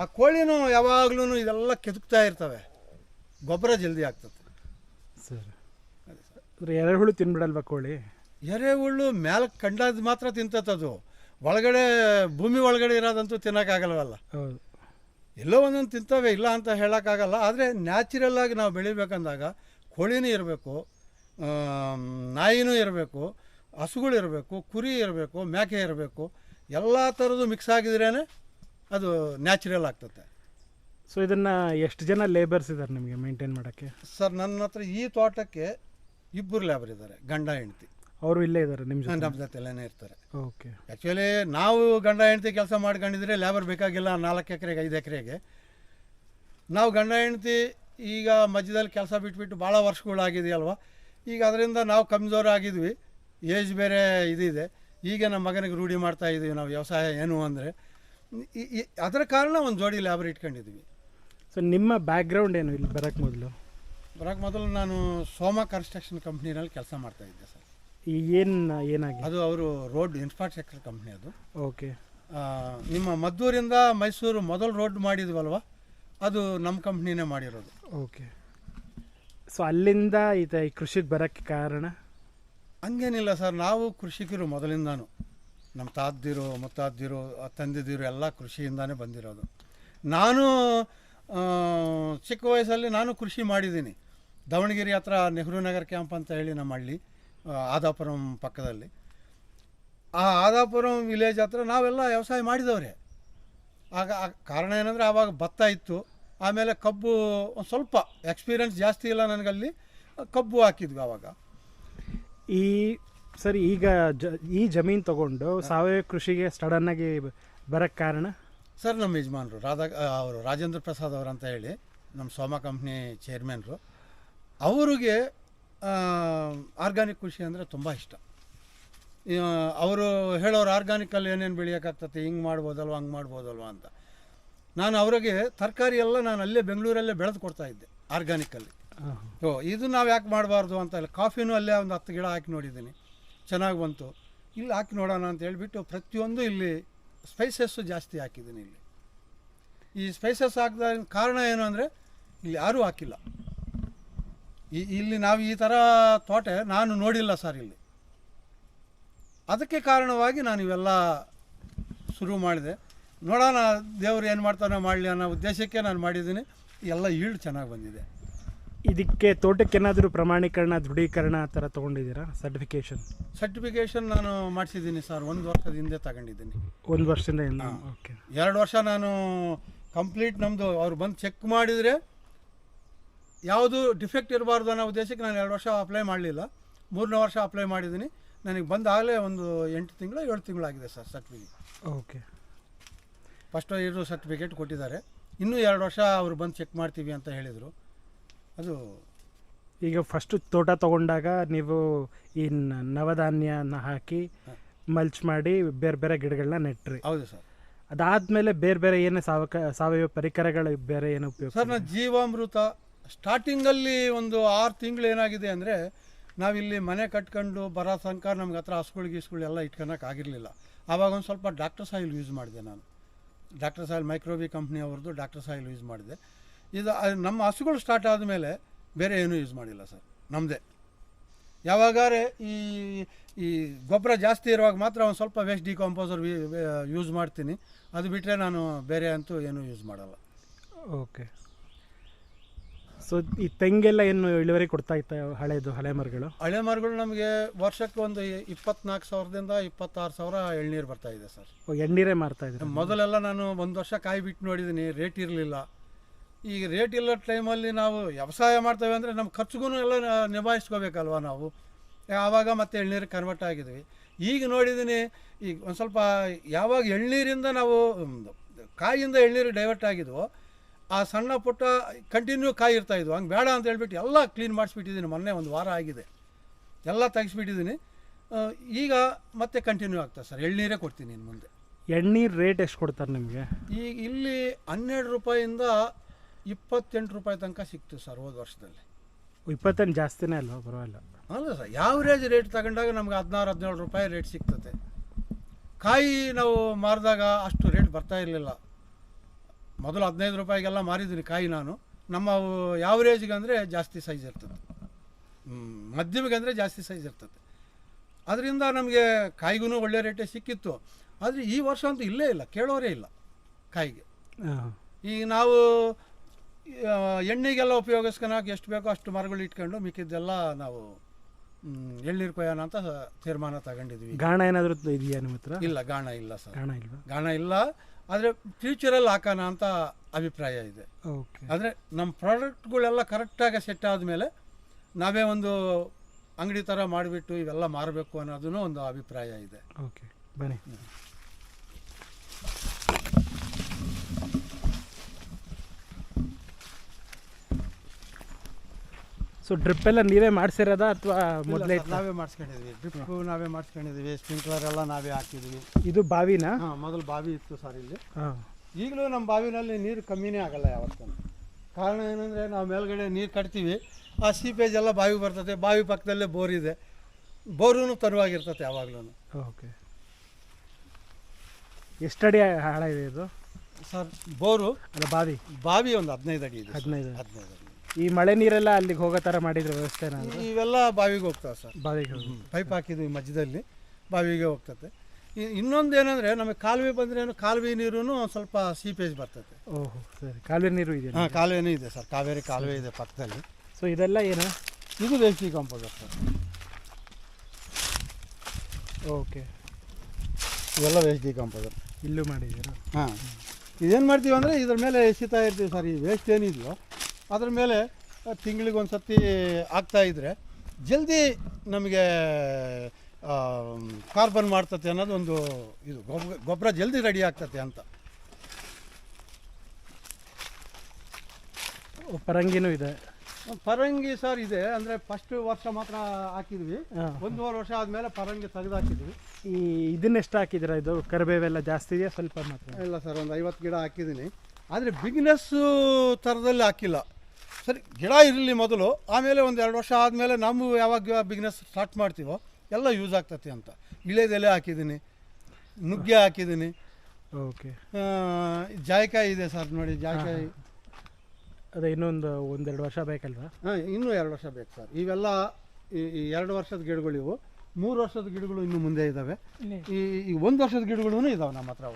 ಆ ಕೋಳಿನೂ ಯಾವಾಗ್ಲೂ ಇದೆಲ್ಲ ಕೆದಕ್ತಾ ಇರ್ತವೆ. ಗೊಬ್ಬರ ಜಲ್ದಿ ಆಗ್ತದೆ. ಸರಿ. ಅಂದರೆ ಎರೆಹುಳು ತಿನ್ಬಿಡಲ್ವಾ ಕೋಳಿ? ಎರೆಹುಳು ಮೇಲೆ ಕಂಡದ್ದು ಮಾತ್ರ ತಿಂತತ್ತದು ಒಳಗಡೆ ಭೂಮಿ ಒಳಗಡೆ ಇರೋದಂತೂ ತಿನ್ನೋಕ್ಕಾಗಲ್ವಲ್ಲ. ಹೌದು. ಎಲ್ಲೋ ಒಂದೊಂದು ತಿಂತವೆ ಇಲ್ಲ ಅಂತ ಹೇಳೋಕ್ಕಾಗಲ್ಲ. ಆದರೆ ನ್ಯಾಚುರಲ್ ಆಗಿ ನಾವು ಬೆಳಿಬೇಕಂದಾಗ ಕೋಳಿನೂ ಇರಬೇಕು ನಾಯಿನೂ ಇರಬೇಕು ಹಸುಗಳು ಇರಬೇಕು ಕುರಿ ಇರಬೇಕು ಮೇಕೆ ಇರಬೇಕು ಎಲ್ಲ ಥರದ್ದು ಮಿಕ್ಸ್ ಆಗಿದ್ರೇ ಅದು ನ್ಯಾಚುರಲ್ ಆಗ್ತದೆ ಸೊ ಇದನ್ನು ಎಷ್ಟು ಜನ ಲೇಬರ್ಸ್ ಇದ್ದಾರೆ ನಿಮಗೆ ಮೇಂಟೈನ್ ಮಾಡೋಕ್ಕೆ? ಸರ್ ನನ್ನ ಹತ್ರ ಈ ತೋಟಕ್ಕೆ ಇಬ್ಬರು ಲೇಬರ್ ಇದ್ದಾರೆ ಗಂಡ ಹೆಂಡತಿ. ಅವರು ಇಲ್ಲೇ ಇದ್ದಾರೆ ನಿಮ್ಮ ಜೊತೆ? ನಮ್ಮ ಇರ್ತಾರೆ. ಓಕೆ ಆ್ಯಕ್ಚುಲಿ ನಾವು ಗಂಡ ಹೆಂಡತಿ ಕೆಲಸ ಮಾಡ್ಕೊಂಡಿದ್ರೆ ಲೇಬರ್ ಬೇಕಾಗಿಲ್ಲ ನಾಲ್ಕು ಎಕರೆಗೆ ಐದು ಎಕರೆಗೆ. ನಾವು ಗಂಡ ಹೆಂಡತಿ ಈಗ ಮಧ್ಯದಲ್ಲಿ ಕೆಲಸ ಬಿಟ್ಬಿಟ್ಟು ಭಾಳ ವರ್ಷಗಳಾಗಿದೆಯಲ್ವ? ಈಗ ಅದರಿಂದ ನಾವು ಕಮ್ಜೋರ್ ಆಗಿದ್ವಿ ಏಜ್ ಬೇರೆ ಇದಿದೆ. ಈಗ ನಮ್ಮ ಮಗನಿಗೆ ರೂಢಿ ಮಾಡ್ತಾ ಇದ್ದೀವಿ ನಾವು ವ್ಯವಸಾಯ ಏನು ಅಂದರೆ. ಅದರ ಕಾರಣ ಒಂದು ಜೋಡಿ ಲೇಬರ್ ಇಟ್ಕೊಂಡಿದ್ವಿ. ಸೊ ನಿಮ್ಮ ಬ್ಯಾಕ್ಗ್ರೌಂಡ್ ಏನು ಇಲ್ಲಿ ಬರೋಕ್ಕೆ ಮೊದಲು? ಬರೋಕ್ಕೆ ಮೊದಲು ನಾನು ಸೋಮ ಕನ್ಸ್ಟ್ರಕ್ಷನ್ ಕಂಪ್ನಿನಲ್ಲಿ ಕೆಲಸ ಮಾಡ್ತಾ ಇದ್ದೆ ಸರ್. ಏನು ಏನಾಗಿ? ಅದು ಅವರು ರೋಡ್ ಇನ್ಫ್ರಾಸ್ಟ್ರಕ್ಚರ್ ಕಂಪ್ನಿ ಅದು. ಓಕೆ. ನಿಮ್ಮ ಮದ್ದೂರಿಂದ ಮೈಸೂರು ಮೊದಲು ರೋಡ್ ಮಾಡಿದ್ವಲ್ವ? ಅದು ನಮ್ಮ ಕಂಪ್ನಿನೇ ಮಾಡಿರೋದು. ಓಕೆ. ಸೊ ಅಲ್ಲಿಂದ ಈ ಕೃಷಿಗೆ ಬರೋಕ್ಕೆ ಕಾರಣ? ಹಂಗೇನಿಲ್ಲ ಸರ್ ನಾವು ಕೃಷಿಕರು ಮೊದಲಿಂದಾನು. ನಮ್ಮ ತಾದ್ದಿರು ಮುತ್ತಾದ್ದಿರು ಆ ತಂದಿದ್ದಿರು ಎಲ್ಲ ಕೃಷಿಯಿಂದಾನೇ ಬಂದಿರೋದು. ನಾನು ಚಿಕ್ಕ ವಯಸ್ಸಲ್ಲಿ ನಾನು ಕೃಷಿ ಮಾಡಿದ್ದೀನಿ. ದಾವಣಗೆರೆ ಹತ್ರ ನೆಹರು ನಗರ ಕ್ಯಾಂಪ್ ಅಂತ ಹೇಳಿ ನಮ್ಮ ಹಳ್ಳಿ ಆದಾಪುರಂ ಪಕ್ಕದಲ್ಲಿ. ಆ ಆದಾಪುರಂ ವಿಲೇಜ್ ಹತ್ರ ನಾವೆಲ್ಲ ವ್ಯವಸಾಯ ಮಾಡಿದವ್ರೆ. ಆಗ ಕಾರಣ ಏನಂದರೆ ಆವಾಗ ಭತ್ತ ಇತ್ತು. ಆಮೇಲೆ ಕಬ್ಬು ಒಂದು ಸ್ವಲ್ಪ ಎಕ್ಸ್ಪೀರಿಯನ್ಸ್ ಜಾಸ್ತಿ ಇಲ್ಲ ನನಗಲ್ಲಿ. ಕಬ್ಬು ಹಾಕಿದ್ವಿ ಆವಾಗ. ಈ ಸರಿ ಈಗ ಜ ಈ ಜಮೀನು ತಗೊಂಡು ಸಾವಯವ ಕೃಷಿಗೆ ಸಡನ್ನಾಗಿ ಬರಕ್ಕೆ ಕಾರಣ? ಸರ್ ನಮ್ಮ ಯಜಮಾನರು ರಾಧಾ ಅವರು ರಾಜೇಂದ್ರ ಪ್ರಸಾದ್ ಅವರು ಅಂತ ಹೇಳಿ ನಮ್ಮ ಸೋಮ ಕಂಪ್ನಿ ಚೇರ್ಮನ್ರು ಅವರಿಗೆ ಆರ್ಗ್ಯಾನಿಕ್ ಕೃಷಿ ಅಂದರೆ ತುಂಬ ಇಷ್ಟ. ಅವರು ಹೇಳೋರು ಆರ್ಗ್ಯಾನಿಕಲ್ಲಿ ಏನೇನು ಬೆಳೆಯೋಕ್ಕಾಗ್ತತಿ ಹಿಂಗೆ ಮಾಡ್ಬೋದಲ್ವ ಹಂಗೆ ಮಾಡ್ಬೋದಲ್ವ ಅಂತ. ನಾನು ಅವರಿಗೆ ತರಕಾರಿ ಎಲ್ಲ ನಾನು ಅಲ್ಲೇ ಬೆಂಗಳೂರಲ್ಲೇ ಬೆಳೆದು ಕೊಡ್ತಾ ಇದ್ದೆ ಆರ್ಗ್ಯಾನಿಕಲ್ಲಿ ಓ ಇದು ನಾವು ಯಾಕೆ ಮಾಡಬಾರ್ದು ಅಂತ ಕಾಫಿನೂ ಅಲ್ಲೇ ಒಂದು ಹತ್ತು ಗಿಡ ಹಾಕಿ ನೋಡಿದ್ದೀನಿ. ಚೆನ್ನಾಗಿ ಬಂತು. ಇಲ್ಲಿ ಹಾಕಿ ನೋಡೋಣ ಅಂತ ಹೇಳಿಬಿಟ್ಟು ಪ್ರತಿಯೊಂದು ಇಲ್ಲಿ ಸ್ಪೈಸಸ್ಸು ಜಾಸ್ತಿ ಹಾಕಿದ್ದೀನಿ ಇಲ್ಲಿ. ಈ ಸ್ಪೈಸಸ್ ಹಾಕಿದ ಕಾರಣ ಏನು ಅಂದರೆ ಇಲ್ಲಿ ಯಾರೂ ಹಾಕಿಲ್ಲ. ಈ ಇಲ್ಲಿ ನಾವು ಈ ಥರ ತೋಟ ನಾನು ನೋಡಿಲ್ಲ ಸರ್ ಇಲ್ಲಿ. ಅದಕ್ಕೆ ಕಾರಣವಾಗಿ ನಾನು ಇವೆಲ್ಲ ಶುರು ಮಾಡಿದೆ. ನೋಡೋಣ ದೇವರು ಏನು ಮಾಡ್ತಾನೋ ಮಾಡಲಿ ಅನ್ನೋ ಉದ್ದೇಶಕ್ಕೆ ನಾನು ಮಾಡಿದ್ದೀನಿ. ಎಲ್ಲ ಈಳು ಚೆನ್ನಾಗಿ ಬಂದಿದೆ. ಇದಕ್ಕೆ ತೋಟಕ್ಕೆ ಏನಾದರೂ ಪ್ರಮಾಣೀಕರಣ ದೃಢೀಕರಣ ಆ ಥರ ತೊಗೊಂಡಿದ್ದೀರಾ? ಸರ್ಟಿಫಿಕೇಷನ್ ಸರ್ಟಿಫಿಕೇಷನ್ ನಾನು ಮಾಡಿಸಿದ್ದೀನಿ ಸರ್. ಒಂದು ವರ್ಷದ ಹಿಂದೆ ತಗೊಂಡಿದ್ದೀನಿ. ಒಂದು ವರ್ಷದಿಂದ ಏನು ಓಕೆ ಎರಡು ವರ್ಷ ನಾನು ಕಂಪ್ಲೀಟ್ ನಮ್ಮದು ಅವ್ರು ಬಂದು ಚೆಕ್ ಮಾಡಿದರೆ ಯಾವುದು ಡಿಫೆಕ್ಟ್ ಇರಬಾರ್ದು ಅನ್ನೋ ಉದ್ದೇಶಕ್ಕೆ ನಾನು ಎರಡು ವರ್ಷ ಅಪ್ಲೈ ಮಾಡಲಿಲ್ಲ. ಮೂರನೇ ವರ್ಷ ಅಪ್ಲೈ ಮಾಡಿದ್ದೀನಿ. ನನಗೆ ಬಂದಾಗಲೇ ಒಂದು ಎಂಟು ತಿಂಗಳು ಏಳು ತಿಂಗಳಾಗಿದೆ ಸರ್ ಸರ್ಟಿಫಿಕೇಟ್ ಓಕೆ ಫಸ್ಟ್ ಇರೋ ಸರ್ಟಿಫಿಕೇಟ್ ಕೊಟ್ಟಿದ್ದಾರೆ. ಇನ್ನೂ ಎರಡು ವರ್ಷ ಅವರು ಬಂದು ಚೆಕ್ ಮಾಡ್ತೀವಿ ಅಂತ ಹೇಳಿದರು. ಅದು ಈಗ ಫಸ್ಟು ತೋಟ ತಗೊಂಡಾಗ ನೀವು ಈ ನ- ನವಧಾನ್ಯನ ಹಾಕಿ ಮಲ್ಚ್ ಮಾಡಿ ಬೇರೆ ಬೇರೆ ಗಿಡಗಳನ್ನ ನೆಟ್ರಿ. ಹೌದು ಸರ್. ಅದಾದ್ಮೇಲೆ ಬೇರೆ ಬೇರೆ ಏನು ಸಾವಕ ಸಾವಯವ ಪರಿಕರಗಳು ಬೇರೆ ಏನು ಉಪಯೋಗ ಸರ್ ನಾನು ಜೀವಾಮೃತ ಸ್ಟಾರ್ಟಿಂಗಲ್ಲಿ ಒಂದು ಆರು ತಿಂಗಳು ಏನಾಗಿದೆ ಅಂದರೆ ನಾವಿಲ್ಲಿ ಮನೆ ಕಟ್ಕೊಂಡು ಬರೋ ತನಕ ನಮ್ಗೆ ಹತ್ರ ಹಸುಗಳು ಗೀಸ್ಗಳು ಎಲ್ಲ ಇಟ್ಕೊಳಕ್ಕೆ ಆಗಿರಲಿಲ್ಲ. ಆವಾಗ ಒಂದು ಸ್ವಲ್ಪ ಡಾಕ್ಟರ್ ಸಾಯಿಲ್ ಯೂಸ್ ಮಾಡಿದೆ ನಾನು. ಡಾಕ್ಟರ್ ಸಾಯಿಲ್ ಮೈಕ್ರೋವಿ ಕಂಪ್ನಿ ಅವ್ರದ್ದು ಡಾಕ್ಟರ್ ಸಾಯಿಲ್ ಯೂಸ್ ಮಾಡಿದೆ. ಇದು ನಮ್ಮ ಹಸುಗಳು ಸ್ಟಾರ್ಟ್ ಆದಮೇಲೆ ಬೇರೆ ಏನೂ ಯೂಸ್ ಮಾಡಿಲ್ಲ ಸರ್ ನಮ್ಮದೇ ಯಾವಾಗಾರೆ ಈ ಈ ಗೊಬ್ಬರ ಜಾಸ್ತಿ ಇರುವಾಗ ಮಾತ್ರ ಒಂದು ಸ್ವಲ್ಪ ವೇಸ್ಟ್ ಡಿಕಾಂಪೋಸರ್ ಯೂಸ್ ಮಾಡ್ತೀನಿ. ಅದು ಬಿಟ್ಟರೆ ನಾನು ಬೇರೆ ಅಂತೂ ಏನೂ ಯೂಸ್ ಮಾಡಲ್ಲ. ಓಕೆ ಸೊ ಈ ತೆಂಗೆಲ್ಲ ಏನು ಇಳುವರಿ ಕೊಡ್ತಾ ಇತ್ತು ಹಳೆದು ಹಳೆ ಮರಗಳು? ಹಳೆ ಮರಗಳು ನಮಗೆ ವರ್ಷಕ್ಕೆ ಒಂದು ಇಪ್ಪತ್ನಾಲ್ಕು ಸಾವಿರದಿಂದ ಇಪ್ಪತ್ತಾರು ಸಾವಿರ ಎಳ್ನೀರು ಬರ್ತಾ ಇದೆ ಸರ್. ಎಣ್ಣೀರೇ ಮಾರ್ತಾ ಇದ್ರು ಮೊದಲೆಲ್ಲ ನಾನು ಒಂದು ವರ್ಷ ಕಾಯಿ ಬಿಟ್ಟು ನೋಡಿದ್ದೀನಿ ರೇಟ್ ಇರಲಿಲ್ಲ. ಈಗ ರೇಟ್ ಇಲ್ಲದ ಟೈಮಲ್ಲಿ ನಾವು ವ್ಯವಸಾಯ ಮಾಡ್ತೇವೆ ಅಂದರೆ ನಮ್ಮ ಖರ್ಚುಗೂ ಎಲ್ಲ ನಿಭಾಯಿಸ್ಕೋಬೇಕಲ್ವ ನಾವು? ಆವಾಗ ಮತ್ತೆ ಎಳ್ನೀರು ಕನ್ವರ್ಟ್ ಆಗಿದ್ವಿ. ಈಗ ನೋಡಿದ್ದೀನಿ ಈಗ ಒಂದು ಸ್ವಲ್ಪ ಯಾವಾಗ ಎಳ್ನೀರಿಂದ ನಾವು ಕಾಯಿಂದ ಎಳ್ನೀರು ಡೈವರ್ಟ್ ಆಗಿದ್ವು ಆ ಸಣ್ಣ ಪುಟ್ಟ ಕಂಟಿನ್ಯೂ ಕಾಯಿ ಇರ್ತಾ ಇದ್ವು. ಹಂಗೆ ಬೇಡ ಅಂತ ಹೇಳ್ಬಿಟ್ಟು ಎಲ್ಲ ಕ್ಲೀನ್ ಮಾಡಿಸ್ಬಿಟ್ಟಿದ್ದೀನಿ ಮೊನ್ನೆ ಒಂದು ವಾರ ಆಗಿದೆ. ಎಲ್ಲ ತೆಗಿಸ್ಬಿಟ್ಟಿದ್ದೀನಿ ಈಗ ಮತ್ತೆ ಕಂಟಿನ್ಯೂ ಆಗ್ತದೆ ಸರ್. ಎಳ್ನೀರೇ ಕೊಡ್ತೀನಿ ಇನ್ನು ಮುಂದೆ. ಎಳ್ನೀರು ರೇಟ್ ಎಷ್ಟು ಕೊಡ್ತಾರೆ ನಿಮಗೆ? ಈಗ ಇಲ್ಲಿ ಹನ್ನೆರಡು ರೂಪಾಯಿಂದ ಇಪ್ಪತ್ತೆಂಟು ರೂಪಾಯಿ ತನಕ ಸಿಕ್ತು ಸರ್ ಹೋದ ವರ್ಷದಲ್ಲಿ. ಇಪ್ಪತ್ತೆಂಟು ಜಾಸ್ತಿನೇ ಅಲ್ವಾ? ಪರವಾಗಿಲ್ಲ. ಅಲ್ಲ ಸರ್ ಯಾವ್ರೇಜ್ ರೇಟ್ ತಗೊಂಡಾಗ ನಮ್ಗೆ ಹದಿನಾರು ಹದಿನೇಳು ರೂಪಾಯಿ ರೇಟ್ ಸಿಗ್ತದೆ ಕಾಯಿ ನಾವು ಮಾರಿದಾಗ ಅಷ್ಟು ರೇಟ್ ಬರ್ತಾ ಇರಲಿಲ್ಲ. ಮೊದಲು ಹದಿನೈದು ರೂಪಾಯಿಗೆಲ್ಲ ಮಾರಿದ್ದೀನಿ ಕಾಯಿ ನಾನು. ನಮ್ಮ ಯಾವ್ರೇಜ್ಗೆ ಅಂದರೆ ಜಾಸ್ತಿ ಸೈಜ್ ಇರ್ತದೆ. ಮಧ್ಯಮಗೆ ಅಂದರೆ ಜಾಸ್ತಿ ಸೈಜ್ ಇರ್ತದೆ. ಅದರಿಂದ ನಮಗೆ ಕಾಯಿಗೂ ಒಳ್ಳೆ ರೇಟೇ ಸಿಕ್ಕಿತ್ತು. ಆದರೆ ಈ ವರ್ಷ ಅಂತೂ ಇಲ್ಲೇ ಇಲ್ಲ ಕೇಳೋರೇ ಇಲ್ಲ ಕಾಯಿಗೆ. ಈಗ ನಾವು ಎಣ್ಣೆಗೆಲ್ಲ ಉಪಯೋಗಿಸ್ಕೊಳಕ್ಕೆ ಎಷ್ಟು ಬೇಕೋ ಅಷ್ಟು ಮರಗಳು ಇಟ್ಕೊಂಡು ಮಿಕ್ಕಿದ್ದೆಲ್ಲ ನಾವು ಎಳ್ನೀರು ಕೊಯ್ಯೋಣ ಅಂತ ತೀರ್ಮಾನ ತಗೊಂಡಿದ್ವಿ. ಗಾಣ ಏನಾದರೂ ಇದೆಯಾ ನಿಮ್ಮ ಹತ್ರ? ಇಲ್ಲ ಗಾಣ ಇಲ್ಲ ಸರ್. ಗಾಣ ಇಲ್ಲ ಗಾಣ ಇಲ್ಲ. ಆದರೆ ಫ್ಯೂಚರಲ್ಲಿ ಹಾಕೋಣ ಅಂತ ಅಭಿಪ್ರಾಯ ಇದೆ. ಓಕೆ ಆದರೆ ನಮ್ಮ ಪ್ರಾಡಕ್ಟ್ಗಳೆಲ್ಲ ಕರೆಕ್ಟಾಗಿ ಸೆಟ್ ಆದಮೇಲೆ ನಾವೇ ಒಂದು ಅಂಗಡಿ ಥರ ಮಾಡಿಬಿಟ್ಟು ಇವೆಲ್ಲ ಮಾರಬೇಕು ಅನ್ನೋದೂ ಒಂದು ಅಭಿಪ್ರಾಯ ಇದೆ. ಓಕೆ ಬನ್ನಿ. ಸೊ ಡ್ರಿಪ್ ಎಲ್ಲ ನೀವೇ ಮಾಡಿಸಿರೋದಾ ಅಥವಾ ಮೊದಲೇ ನಾವೇ ಮಾಡಿಸ್ಕೊಂಡಿದ್ವಿ. ಡ್ರಿಪ್ ನಾವೇ ಮಾಡಿಸ್ಕೊಂಡಿದ್ವಿ. ಸ್ಪ್ರಿಂಕ್ಲರ್ ಎಲ್ಲ ನಾವೇ ಹಾಕಿದ್ವಿ. ಇದು ಬಾವಿನಾ? ಹಾಂ ಮೊದಲು ಬಾವಿ ಇತ್ತು ಸರ್ ಇಲ್ಲಿ. ಹಾಂ. ಈಗಲೂ ನಮ್ಮ ಬಾವಿನಲ್ಲಿ ನೀರು ಕಮ್ಮಿನೇ ಆಗಲ್ಲ ಯಾವತ್ತೂ. ಕಾರಣ ಏನಂದರೆ ನಾವು ಮೇಲ್ಗಡೆ ನೀರು ಕಟ್ತೀವಿ. ಆ ಸೀಪೇಜ್ ಎಲ್ಲ ಬಾವಿ ಬರ್ತದೆ. ಬಾವಿ ಪಕ್ಕದಲ್ಲೇ ಬೋರ್ ಇದೆ. ಬೋರೂ ತರುವಾಗಿರ್ತದೆ ಯಾವಾಗಲೂ ಓಕೆ. ಎಷ್ಟಡಿ ಆಳ ಇದೆ ಇದು? ಸರ್ ಬೋರು ಅಲ್ಲ ಬಾವಿ. ಬಾವಿ ಒಂದು ಹದಿನೈದು ಅಡಿ ಇದೆ ಹದಿನೈದು ಹದಿನೈದು ಅಡಿ. ಈ ಮಳೆ ನೀರೆಲ್ಲ ಅಲ್ಲಿಗೆ ಹೋಗೋ ಥರ ಮಾಡಿದ್ರೆ ವ್ಯವಸ್ಥೆ ಇವೆಲ್ಲ ಬಾವಿಗೆ ಹೋಗ್ತಾವೆ ಸರ್. ಬಾವಿಗೆ ಪೈಪ್ ಹಾಕಿದ್ವಿ ಮಧ್ಯದಲ್ಲಿ ಬಾವಿಗೆ ಹೋಗ್ತದೆ ಇನ್ನೊಂದು ಏನಂದರೆ ನಮಗೆ ಕಾಲುವೆ ಬಂದ್ರೇನು ಕಾಲುವೆ ನೀರು ಒಂದು ಸ್ವಲ್ಪ ಸೀಪೇಜ್ ಬರ್ತದೆ ಓಹೋ ಸರಿ. ಕಾಲುವೆ ನೀರು ಇದೆಯಾ ಹಾಂ ಕಾಲುವೆನೂ ಇದೆ ಸರ್. ಕಾವೇರಿ ಕಾಲುವೆ ಇದೆ ಪಕ್ಕದಲ್ಲಿ. ಸೊ ಇದೆಲ್ಲ ಏನು? ಇದು ವೇಸ್ಟಿ ಕಂಪೋಸರ್ ಸರ್. ಓಕೆ. ಇವೆಲ್ಲ ವೇಸ್ಟ್ ಕಾಂಪೋಸರ್ ಇಲ್ಲೂ ಮಾಡಿದ್ದೀರಾ? ಹಾಂ. ಇದೇನು ಮಾಡ್ತೀವಿ ಅಂದರೆ ಇದ್ರ ಮೇಲೆ ಎಸಿತಾ ಇರ್ತೀವಿ ಸರ್. ಈ ವೇಸ್ಟ್ ಏನಿದೆಯೋ ಅದ್ರ ಮೇಲೆ ತಿಂಗಳಿಗೆ ಒಂದು ಸತಿ ಆಗ್ತಾ ಇದ್ರೆ ಜಲ್ದಿ ನಮಗೆ ಕಾರ್ಬನ್ ಮಾಡ್ತತೆ ಅನ್ನೋದು ಒಂದು ಇದು ಗೊಬ್ಬರ ಗೊಬ್ಬರ ಜಲ್ದಿ ರೆಡಿ ಆಗ್ತತೆ ಅಂತ. ಪರಂಗಿನೂ ಇದೆ. ಪರಂಗಿ ಸರ್ ಇದೆ ಅಂದರೆ ಫಸ್ಟ್ ವರ್ಷ ಮಾತ್ರ ಹಾಕಿದ್ವಿ. ಒಂದೂವರೆ ವರ್ಷ ಆದಮೇಲೆ ಪರಂಗಿ ತೆಗೆದು ಹಾಕಿದ್ವಿ ಈ ಇದನ್ನೆಷ್ಟು ಹಾಕಿದ್ದೀರಾ ಇದು? ಕರಿಬೇವೆಲ್ಲ ಜಾಸ್ತಿ ಇದೆಯಾ? ಸ್ವಲ್ಪ ಮಾತ್ರ? ಇಲ್ಲ ಸರ್ ಒಂದು ಐವತ್ತು ಗಿಡ ಹಾಕಿದ್ದೀನಿ. ಆದರೆ ಬಿಗ್ನೆಸ್ಸು ಥರದಲ್ಲಿ ಹಾಕಿಲ್ಲ. ಸರಿ ಗಿಡ ಇರಲಿ ಮೊದಲು ಆಮೇಲೆ ಒಂದು ಎರಡು ವರ್ಷ ಆದಮೇಲೆ ನಮ್ಮ ಯಾವಾಗ ಬಿಸ್ನೆಸ್ ಸ್ಟಾರ್ಟ್ ಮಾಡ್ತೀವೋ ಎಲ್ಲ ಯೂಸ್ ಆಗ್ತತಿ ಅಂತ. ಇಳೆದೆಲೆ ಹಾಕಿದ್ದೀನಿ ನುಗ್ಗೆ ಹಾಕಿದ್ದೀನಿ. ಓಕೆ. ಜಾಯ್ಕಾಯಿ ಇದೆ ಸರ್ ನೋಡಿ ಜಾಯ್ಕಾಯಿ. ಅದೇ ಇನ್ನೊಂದು ಒಂದೆರಡು ವರ್ಷ ಬೇಕಲ್ವಾ? ಹಾಂ ಇನ್ನೂ ಎರಡು ವರ್ಷ ಬೇಕು ಸರ್ ಇವೆಲ್ಲ ಈ ಎರಡು ವರ್ಷದ ಗಿಡಗಳು ಇವು. ಮೂರು ವರ್ಷದ ಗಿಡಗಳು ಇನ್ನು ಮುಂದೆ ಇದ್ದಾವೆ ಈ ಒಂದು ವರ್ಷದ ಗಿಡಗಳೂ ಇದಾವೆ ನಮ್ಮ ಹತ್ರ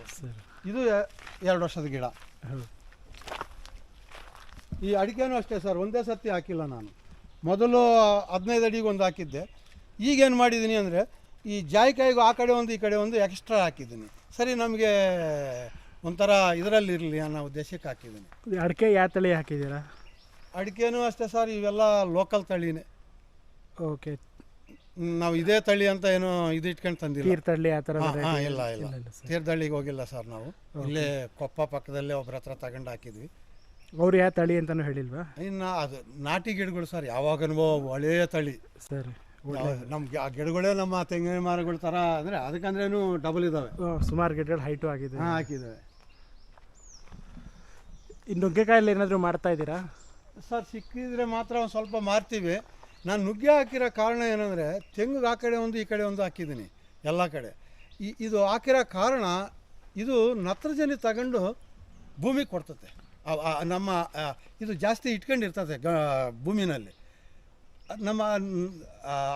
ಇದು ಎರಡು ವರ್ಷದ ಗಿಡ. ಹೌದು. ಈ ಅಡಿಕೆನೂ ಅಷ್ಟೇ ಸರ್ ಒಂದೇ ಸರ್ತಿ ಹಾಕಿಲ್ಲ ನಾನು. ಮೊದಲು ಹದಿನೈದು ಅಡಿಗೆ ಒಂದು ಹಾಕಿದ್ದೆ. ಈಗೇನು ಮಾಡಿದ್ದೀನಿ ಅಂದರೆ ಈ ಜಾಯಿಕಾಯಿಗೂ ಆ ಕಡೆ ಒಂದು ಈ ಕಡೆ ಒಂದು ಎಕ್ಸ್ಟ್ರಾ ಹಾಕಿದ್ದೀನಿ. ಸರಿ ನಮಗೆ ಒಂಥರ ಇದರಲ್ಲಿ ಇರಲಿ ಅನ್ನೋ ಉದ್ದೇಶಕ್ಕೆ ಹಾಕಿದ್ದೀನಿ. ಅಡಿಕೆ ಯಾವ ತಳಿ ಹಾಕಿದ್ದೀರಾ? ಅಡಿಕೆನೂ ಅಷ್ಟೇ ಸರ್ ಇವೆಲ್ಲ ಲೋಕಲ್ ತಳಿನೇ. ಓಕೆ. ನಾವು ಇದೇ ತಳಿ ಅಂತ ಏನು ಇದು ಇಟ್ಕೊಂಡು ತಂದಿಲ್ಲ. ತೀರ್ ತಳಿ ಆ ಥರ ಹಾಂ ಇಲ್ಲ ಇಲ್ಲ ತೀರ್ಥಳ್ಳಿಗೆ ತೀರ್ಥಹಳ್ಳಿಗೆ ಹೋಗಿಲ್ಲ ಸರ್ ನಾವು. ಇಲ್ಲೇ ಕೊಪ್ಪ ಪಕ್ಕದಲ್ಲೇ ಒಬ್ಬರ ಹತ್ರ ತಗೊಂಡು ಹಾಕಿದ್ವಿ. ಅವ್ರು ಯಾವ ತಳಿ ಅಂತಲೂ ಹೇಳಿಲ್ವಾ? ಇನ್ನು ಅದು ನಾಟಿ ಗಿಡಗಳು ಸರ್ ಯಾವಾಗನೂ ಒಳ್ಳೆಯ ತಳಿ. ಸರಿ ನಮ್ಗೆ ಆ ಗಿಡಗಳೇ ನಮ್ಮ ತೆಂಗಿನ ಮರಗಳ ಥರ ಅಂದರೆ ಅದಕ್ಕಂದ್ರೇನು ಡಬಲ್ ಇದ್ದಾವೆ ಸುಮಾರು ಗಿಡಗಳು ಹೈಟು ಆಗಿದೆ. ಹಾಂ ಹಾಕಿದ್ದಾವೆ ಈ ನುಗ್ಗೆಕಾಯಲ್ಲಿ ಏನಾದರೂ ಮಾಡ್ತಾ ಇದ್ದೀರಾ? ಸರ್ ಸಿಕ್ಕಿದ್ರೆ ಮಾತ್ರ ಒಂದು ಸ್ವಲ್ಪ ಮಾರ್ತೀವಿ. ನಾನು ನುಗ್ಗೆ ಹಾಕಿರೋ ಕಾರಣ ಏನಂದರೆ ತೆಂಗು ಆ ಕಡೆ ಒಂದು ಈ ಕಡೆ ಒಂದು ಹಾಕಿದ್ದೀನಿ ಎಲ್ಲ ಕಡೆ. ಈ ಇದು ಹಾಕಿರೋ ಕಾರಣ ಇದು ನತ್ರಜನಿ ತಗೊಂಡು ಭೂಮಿಗೆ ಕೊಡ್ತತೆ. ನಮ್ಮ ಇದು ಜಾಸ್ತಿ ಇಟ್ಕೊಂಡಿರ್ತದೆ ಗ ಭೂಮಿನಲ್ಲಿ. ನಮ್ಮ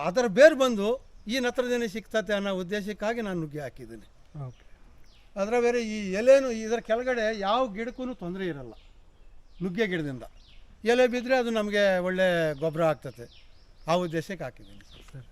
ಅದರ ಬೇರು ಬಂದು ಈ ನತ್ರದಿಂದ ಸಿಗ್ತತೆ ಅನ್ನೋ ಉದ್ದೇಶಕ್ಕಾಗಿ ನಾನು ನುಗ್ಗಿ ಹಾಕಿದ್ದೀನಿ. ಅದರ ಬೇರೆ ಈ ಎಲೆನು ಇದರ ಕೆಳಗಡೆ ಯಾವ ಗಿಡಕ್ಕೂ ತೊಂದರೆ ಇರಲ್ಲ ನುಗ್ಗೆ ಗಿಡದಿಂದ. ಎಲೆ ಬಿದ್ದರೆ ಅದು ನಮಗೆ ಒಳ್ಳೆ ಗೊಬ್ಬರ ಆಗ್ತದೆ ಆ ಉದ್ದೇಶಕ್ಕೆ ಹಾಕಿದ್ದೀನಿ. ಸರಿ.